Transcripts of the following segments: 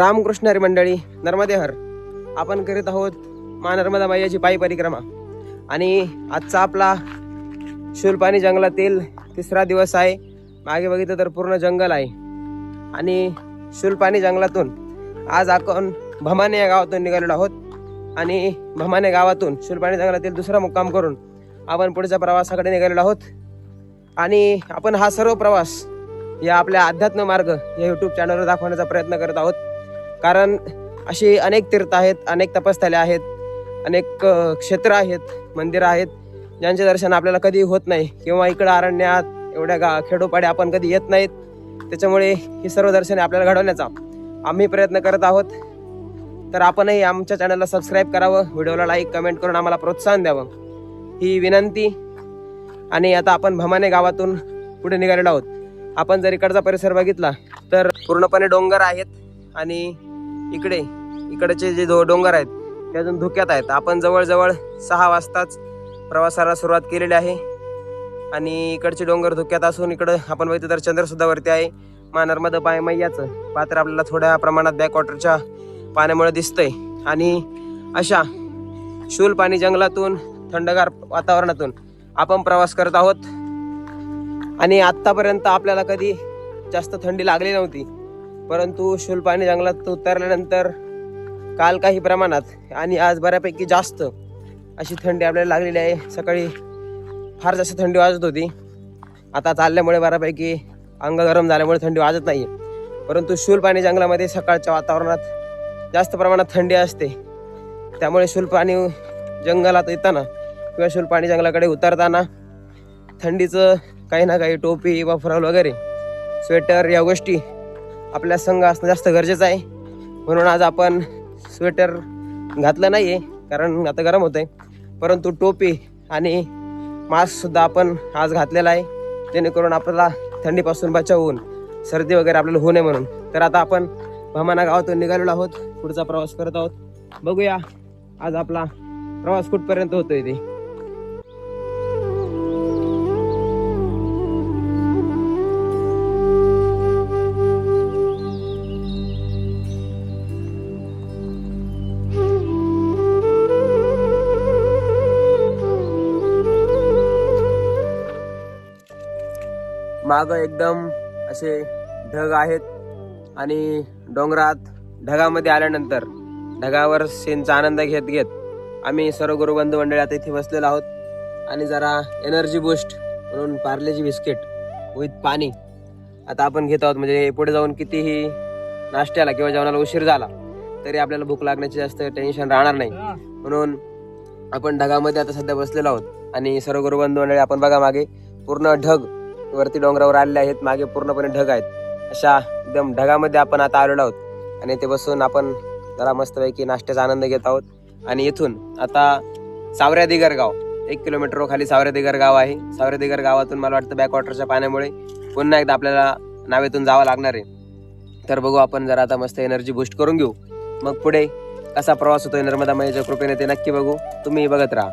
रामकृष्ण हरी मंडळी नर्मदे हर. आपण करीत आहोत मा नर्मदा मैयाची पायी परिक्रमा. आणि आजचा आपला शूलपाणी जंगलातील तिसरा दिवस आहे. मागे बघितलं तर पूर्ण जंगल आहे. आणि शूलपाणी जंगलातून आज आपण भमाने या गावातून निघालेलो आहोत. आणि भमाने गावातून शूलपाणी जंगलातील दुसरा मुक्काम करून आपण पुढच्या प्रवासाकडे निघालेलो आहोत. आणि आपण हा सर्व प्रवास या आपल्या अध्यात्म मार्ग या यूट्यूब चॅनलवर दाखवण्याचा प्रयत्न करत आहोत. कारण अशी अनेक तीर्थ आहेत अनेक तपस्थले आहेत अनेक क्षेत्र आहेत मंदिरं आहेत ज्यांचे दर्शन आपल्याला कधी होत नाही. किंवा इकडं अरण्यात एवढ्या गा खेडोपाडे आपण कधी येत नाहीत. त्याच्यामुळे ही सर्व दर्शने आपल्याला घडवण्याचा आम्ही प्रयत्न करत आहोत. तर आपणही आमच्या चॅनलला सबस्क्राईब करावं व्हिडिओला लाईक कमेंट करून आम्हाला प्रोत्साहन द्यावं. ही विनंती. आणि आता आपण भमाने गावातून पुढे निघालेलो आहोत. आपण जर इकडचा परिसर बघितला तर पूर्णपणे डोंगर आहेत. आणि इकडे इकडचे जे डोंगर आहेत ते अजून धुक्यात आहेत. आपण जवळजवळ सहा वाजताच प्रवासाला सुरुवात केलेली आहे. आणि इकडचे डोंगर धुक्यात असून इकडं आपण बघितलं तर चंद्रसुद्धा वरती आहे. मा नर्मदा पाय मैयाचं पात्र आपल्याला थोड्या प्रमाणात बॅकवॉटरच्या पाण्यामुळे दिसतंय. आणि अशा शूल पाणी जंगलातून थंडगार वातावरणातून आपण प्रवास करत आहोत. आणि आत्तापर्यंत आपल्याला कधी जास्त थंडी लागली नव्हती. परंतु शुलपाणी जंगलात उतरल्यानंतर काल काही प्रमाणात आणि आज बऱ्यापैकी जास्त अशी थंडी आपल्याला लागलेली आहे. सकाळी फार जास्त थंडी वाजत होती. आता चालल्यामुळे बऱ्यापैकी अंग गरम झाल्यामुळे थंडी वाजत नाही परंतु शुलपाणी जंगलामध्ये सकाळच्या वातावरणात जास्त प्रमाणात थंडी असते. त्यामुळे शुलपाणी जंगलात येताना किंवा शुलपाणी जंगलाकडे उतरताना थंडीचं काही ना काही टोपी वफरल वगैरे स्वेटर या गोष्टी आपल्या संघ असणं जास्त गरजेचं आहे. म्हणून आज आपण स्वेटर घातलं नाही आहे कारण आता गरम होतं आहे परंतु टोपी आणि मास्कसुद्धा आपण आज घातलेला आहे. जेणेकरून आपल्याला थंडीपासून बचाव होऊन सर्दी वगैरे आपल्याला होऊ नये म्हणून. तर आता आपण भमाना गावातून निघालेलो आहोत. पुढचा प्रवास करत आहोत. बघूया आज आपला प्रवास कुठपर्यंत होतोय ते. माग एकदम असे ढग आहेत आणि डोंगरात ढगामध्ये आल्यानंतर ढगावर सीनचा आनंद घेत घेत आम्ही सर्व गुरुबंधू मंडळी आता इथे बसलेलो आहोत. आणि जरा एनर्जी बूस्ट म्हणून पार्लेजी बिस्किट विथ पाणी. आता आपण घेत आहोत म्हणजे पुढे जाऊन कितीही नाश्त्याला किंवा जेवणाला उशीर झाला तरी आपल्याला भूक लागण्याची जास्त टेन्शन राहणार नाही. म्हणून आपण ढगामध्ये आता सध्या बसलेलो आहोत. आणि सर्व गुरुबंधू मंडळी आपण बघा मागे पूर्ण ढग वरती डोंगरावर आलेले आहेत मागे पूर्णपणे ढग आहेत. अशा एकदम ढगामध्ये आपण आता आलेलो आहोत. आणि ते बसून आपण जरा मस्तपैकी नाश्त्याचा आनंद घेत आहोत. आणि इथून आता सावऱ्या दिगर गाव एक किलोमीटर खाली सावऱ्या दिगर गाव आहे. सावऱ्या दिगर गावातून मला वाटतं बॅकवॉटरच्या पाण्यामुळे पुन्हा एकदा आपल्याला नावेतून जावं लागणार आहे. तर बघू आपण जरा आता मस्त एनर्जी बूस्ट करून घेऊ. मग पुढे कसा प्रवास होतोय नर्मदा माईच्या कृपेने ते नक्की बघू. तुम्ही बघत राहा.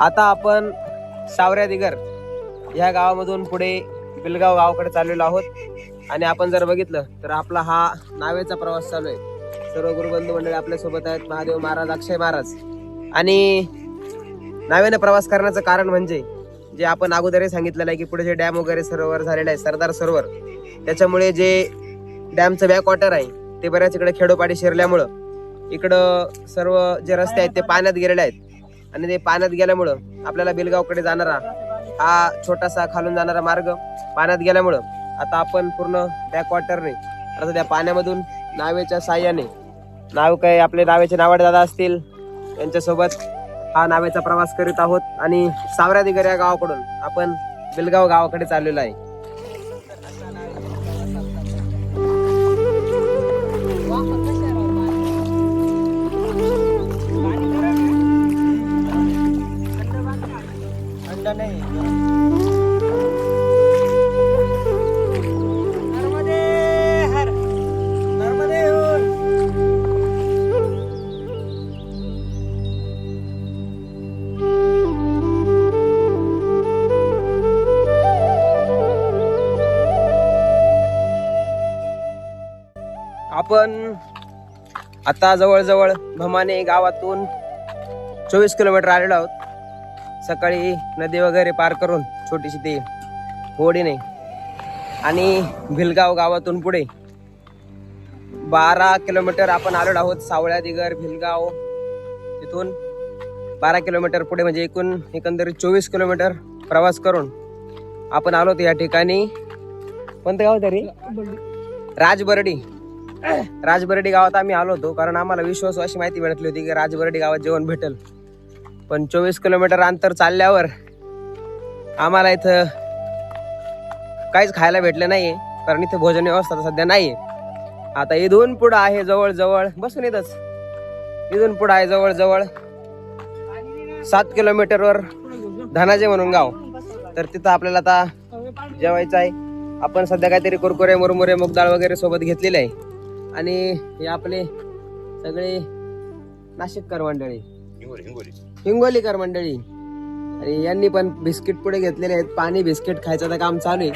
आता आपण सावऱ्या दिगर ह्या गावामधून पुढे बिलगाव गावाकडे चाललेलो आहोत. आणि आपण जर बघितलं तर आपला हा नावेचा प्रवास चालू आहे. सर्व गुरुबंधू मंडळी आपल्यासोबत आहेत महादेव महाराज अक्षय महाराज. आणि नावेने प्रवास करण्याचं कारण म्हणजे जे आपण अगोदरही सांगितलेलं आहे की पुढे जे डॅम वगैरे सरोवर झालेलं आहे सरदार सरोवर त्याच्यामुळे जे डॅमचं बॅक वॉटर आहे ते बऱ्याच इकडे खेडोपाडी शिरल्यामुळं इकडं सर्व जे रस्ते आहेत ते पाण्यात गेलेले आहेत. आणि ते पाण्यात गेल्यामुळं आपल्याला बिलगावकडे जाणारा हा छोटासा खालून जाणारा मार्ग पाण्यात गेल्यामुळं आता आपण पूर्ण बॅकवॉटरने आता त्या पाण्यामधून नावेच्या साह्याने नाव काय आपले नावेचे नावाडे दादा असतील यांच्यासोबत हा नावेचा प्रवास करीत आहोत. आणि सावऱ्या या गावाकडून आपण बिलगाव गावाकडे चाललेलो आहे. आपण आता जवळजवळ भमाने गावातून चोवीस किलोमीटर आलेलो आहोत. सकाळी नदी वगैरे पार करून छोटीशी ती होडीने आणि भिलगाव गावातून पुढे बारा किलोमीटर आपण आलेलो आहोत सावळ्या दिगर भिलगाव. तिथून बारा किलोमीटर पुढे म्हणजे एकूण एकंदरीत चोवीस किलोमीटर प्रवास करून आपण आलो या ठिकाणी. कोणतं गाव तरी? राजबर्डी. राजबर्डी गावात आम्ही आलो होतो कारण आम्हाला विश्वास अशी माहिती भेटली होती की राजबर्डी गावात जेवण भेटेल. पण चोवीस किलोमीटर अंतर चालल्यावर आम्हाला इथं काहीच खायला भेटलं नाही कारण इथं भोजन व्यवस्था तर सध्या नाही आता इथून पुढं आहे जवळजवळ बसून येतच इथून पुढं आहे जवळजवळ सात किलोमीटरवर धनाजे म्हणून गाव. तर तिथं आपल्याला आता जेवायचं आहे. आपण सध्या काहीतरी कुरकुरे मुरमुरे मुगदाळ वगैरे सोबत घेतलेले आहे. आणि हे आपले सगळे नाशिककर मंडळी. हिंगोलीकर मंडळी. आणि यांनी पण बिस्किट पुढे घेतलेले आहेत. पाणी बिस्किट खायचं तर काम चालू आहे.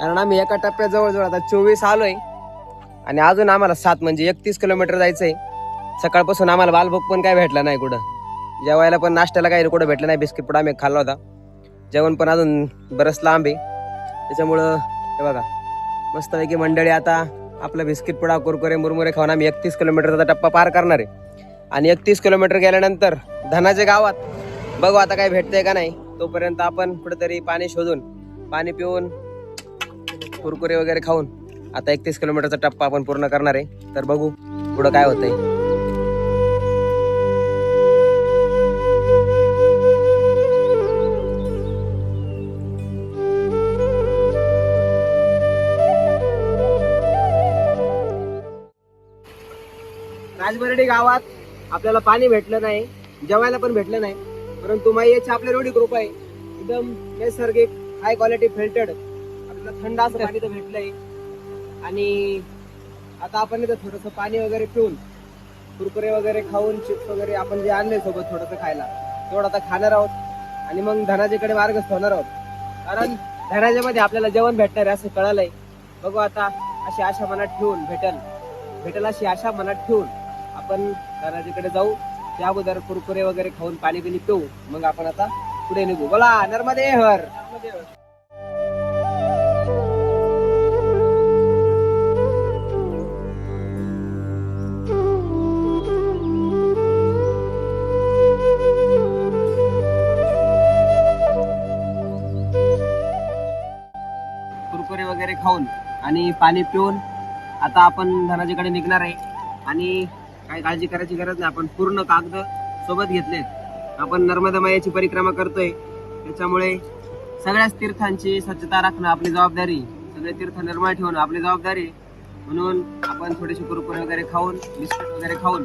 कारण आम्ही एका टप्प्यात जवळजवळ आता चोवीस आलो आहे आणि अजून आम्हाला सात म्हणजे एकतीस किलोमीटर जायचंय. सकाळपासून आम्हाला बालभोग पण काय भेटला नाही कुठं. जेवायला पण नाश्त्याला काही कुठं भेटलं नाही. बिस्किट पुढे आम्ही खाल्ला होता. जेवण पण अजून बरंच लांब आहे. त्याच्यामुळं हे बघा. मस्तपैकी मंडळी आता आपलं बिस्किट पुडा कुरकुरे मुरमुरे खाऊन आम्ही एकतीस किलोमीटरचा टप्पा पार करणार आहे. आणि एकतीस किलोमीटर गेल्यानंतर धनाच्या गावात बघू आता काय भेटतंय का नाही. तोपर्यंत आपण कुठेतरी पाणी शोधून पाणी पिऊन कुरकुरे वगैरे खाऊन आता एकतीस किलोमीटरचा टप्पा आपण पूर्ण करणार आहे. तर बघू पुढं काय होतंय. राजबर्डी गावात आपल्याला पाणी भेटलं नाही जेवायला पण भेटलं नाही. परंतु माईची आपल्या एवढी कृपा आहे. एकदम नैसर्गिक हाय क्वालिटी फिल्टर्ड आपल्याला थंड असं पाणी तर भेटलंय. आणि आता आपण इथं थोडस पाणी वगैरे पिऊन कुरकुरे वगैरे खाऊन चिप्स वगैरे आपण जे आणले सोबत थोडस खायला तेवढं आता खाणार आहोत. आणि मग धनाजीकडे मार्गस्थ होणार आहोत. कारण धनाजीमध्ये आपल्याला जेवण भेटणार आहे असं कळालंय. बघू आता अशी आशा मनात ठेवून भेटल. भेटल अशी आशा मनात ठेवून. आपण धनाजीकडे जाऊ. त्या अगोदर कुरकुरे वगैरे खाऊन पाणी बिणी पिऊ. मग आपण आता पुढे निघू. बोला नर्मदे हर कुरकुरे वगैरे खाऊन आणि पाणी पिऊन आता आपण धनाजीकडे निघणार आहे. आणि काही काळजी करायची गरज नाही. आपण पूर्ण कागद सोबत घेतलेत आपण नर्मदा मायाची परिक्रमा करतोय. त्याच्यामुळे सगळ्याच तीर्थांची स्वच्छता राखणं आपली जबाबदारी. सगळे तीर्थ निर्मळ ठेवणं आपली जबाबदारी. म्हणून आपण थोडेसे कुरकुरे वगैरे खाऊन बिस्किट वगैरे खाऊन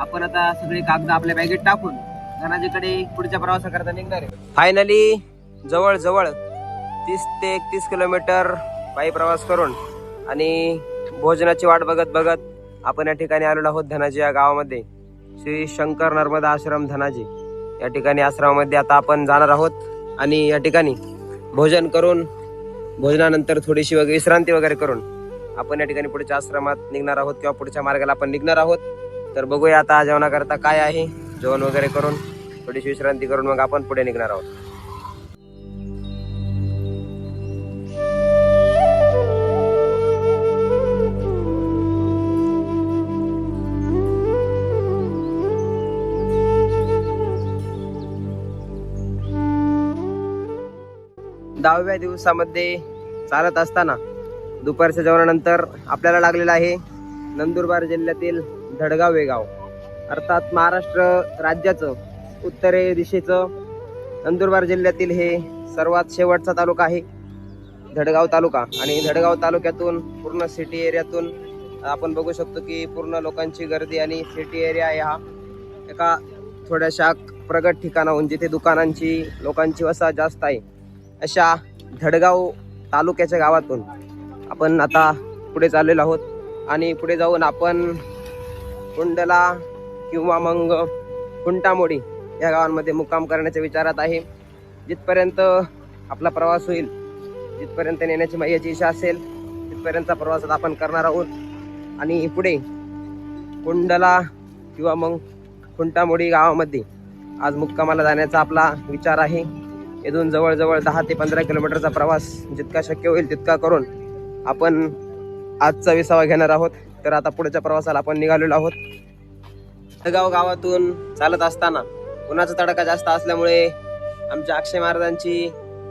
आपण आता सगळी कागद आपल्या बॅगेत टाकून धनाजीकडे पुढच्या प्रवासाकरता निघणार आहे. फायनली जवळ जवळ तीस ते एकतीस किलोमीटर पायी प्रवास करून आणि भोजनाची वाट बघत बघत आपण या ठिकाणी आलेलो आहोत धनाजी या गावामध्ये. श्री शंकर नर्मदा आश्रम धनाजी. या ठिकाणी आश्रमामध्ये आता आपण जाणार आहोत आणि या ठिकाणी भोजन करून भोजनानंतर थोडीशी वगैरे विश्रांती वगैरे करून आपण या ठिकाणी पुढच्या आश्रमात निघणार आहोत किंवा पुढच्या मार्गाला आपण निघणार आहोत. तर बघूया आता जेवणाकरता काय आहे. जेवण वगैरे करून थोडीशी विश्रांती करून मग आपण पुढे निघणार आहोत. दहाव्या दिवसामध्ये चालत असताना दुपारच्या जेवणानंतर आपल्याला लागलेलं आहे नंदुरबार जिल्ह्यातील धडगाव हे गाव. अर्थात महाराष्ट्र राज्याचं उत्तरे दिशेचं नंदुरबार जिल्ह्यातील हे सर्वात शेवटचा तालुका आहे धडगाव तालुका. आणि धडगाव तालुक्यातून पूर्ण सिटी एरियातून आपण बघू शकतो की पूर्ण लोकांची गर्दी आणि सिटी एरिया आहे हा एका थोड्याशा प्रगत ठिकाणाहून जिथे दुकानांची लोकांची वसा जास्त आहे. अशा धडगाव तालुक्याच्या गावातून आपण आता पुढे चाललेलो आहोत. आणि पुढे जाऊन आपण कुंडला किंवा मग कुंटामोडी या गावांमध्ये मुक्काम करण्याच्या विचारात आहे. जिथपर्यंत आपला प्रवास होईल जिथपर्यंत नेण्याची मैयाची इच्छा असेल तिथपर्यंतचा प्रवास आपण करणार आहोत. आणि पुढे कुंडला किंवा मग खुंटामोडी गावामध्ये आज मुक्कामाला जाण्याचा आपला विचार आहे. इथून जवळजवळ दहा ते पंधरा किलोमीटरचा प्रवास जितका शक्य होईल तितका करून आपण आजचा विसावा घेणार आहोत. तर आता पुढच्या प्रवासाला आपण निघालेलो आहोत. गाव गावातून चालत असताना उन्हाचा तडाखा जास्त असल्यामुळे आमच्या अक्षय महाराजांची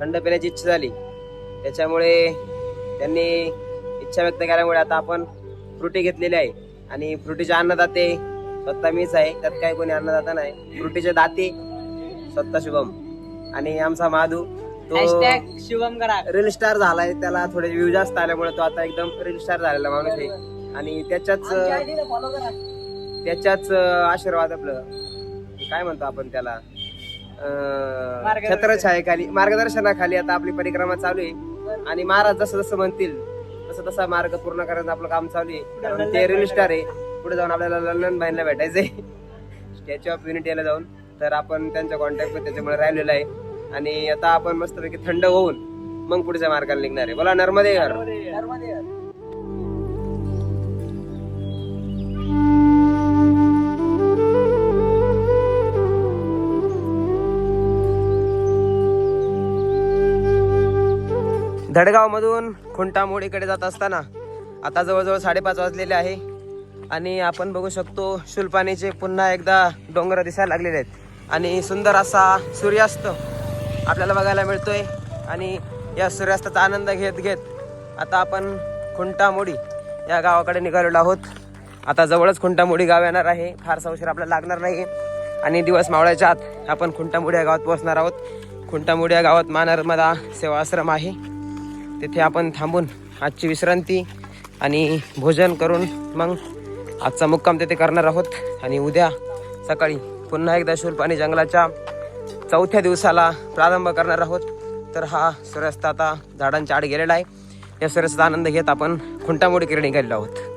थंड पिण्याची इच्छा झाली. त्याच्यामुळे त्यांनी इच्छा व्यक्त केल्यामुळे आता आपण फ्रुटी घेतलेली आहे. आणि फ्रुटीचे अन्नदाते स्वतः मीच आहे त्यात काही कोणी अन्नदाता नाही. फ्रुटीचे दाते स्वतः शुभम. आणि आमचा माधू तो हॅशटॅग शिवम करा. रील स्टार झालाय. त्याला थोडे व्ह्यू जास्त आल्यामुळे तो आता एकदम रील स्टार झालेला माणूस आहे. आणि त्याच्याच फॉलो करा. त्याच्याच आशीर्वाद आपलं. काय म्हणतो आपण त्याला? अं, मार्गदर्शन. छत्रछायेखाली मार्गदर्शनाखाली आता आपली परिक्रमा चालू आहे. आणि महाराज जसं जसं म्हणतील तसं तसा मार्ग पूर्ण करायचं आपलं काम चालू आहे. कारण ते रील स्टार आहे. पुढे जाऊन आपल्याला लंडन बाईंना भेटायचंय. स्टॅच्यू ऑफ युनिटीला जाऊन. तर आपण त्यांच्या कॉन्टॅक्टमध्ये त्याच्यामुळे राहिलेलं आहे. आणि आता आपण मस्तपैकी थंड होऊन मग पुढच्या मार्गाला निघणार आहे. बोला नर्मदे घर धडगाव मधून खुंटामोडीकडे जात असताना आता जवळजवळ साडेपाच वाजलेले आहे. आणि आपण बघू शकतो शुलपाणीचे पुन्हा एकदा डोंगर दिसायला लागलेले आहेत. आणि सुंदर असा सूर्यास्त आपल्याला बघायला मिळतोय. आणि या सूर्यास्ताचा आनंद घेत घेत आता आपण खुंटामोडी या गावाकडे निघालेलो आहोत. आता जवळच खुंटामोडी गाव येणार आहे. फारसा उशीर आपल्याला लागणार नाही आणि दिवस मावळ्याच्या आत आपण खुंटामोडी या गावात पोहोचणार आहोत. खुंटामोडी या गावात मानर्मदा सेवा आश्रम आहे. तिथे आपण थांबून आजची विश्रांती आणि भोजन करून मग आजचा मुक्काम तिथे करणार आहोत. आणि उद्या सकाळी पुन्हा एकदा शूलपाणी जंगलाच्या चौथ्या दिवसाला प्रारंभ करणार आहोत. तर हा सूर्यास्त आता झाडांच्या आड गेलेला आहे. या सूर्यास्ताचा आनंद घेत आपण खुंटामोडी किरणी गेलेलो आहोत.